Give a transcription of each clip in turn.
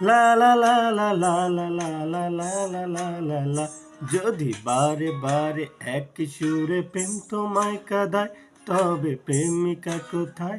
লা লা লা লা লা লা লা লা লা লা লা লা লা যদি বারে বারে এক সুরে প্রেম তোমায় কাদায় তবে প্রেমিকা কোথায়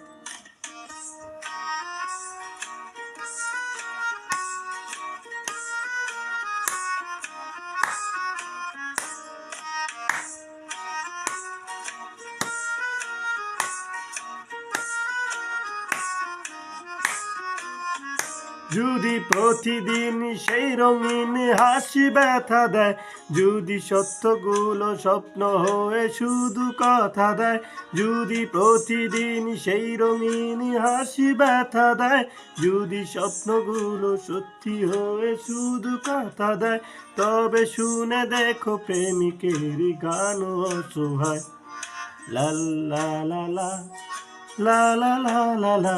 যদি প্রতিদিন সেই রঙিন হাসি ব্যথা দেয়, যদি সত্যগুলো স্বপ্ন হয়ে শুধু কথা দেয়, যদি প্রতিদিন সেই রঙিন হাসি ব্যথা দেয়, যদি স্বপ্নগুলো সত্যি হয়ে শুধু কথা দেয়, তবে শুনে দেখো প্রেমিকের গান অসহায়। লা লা লা লা লা লা লা লা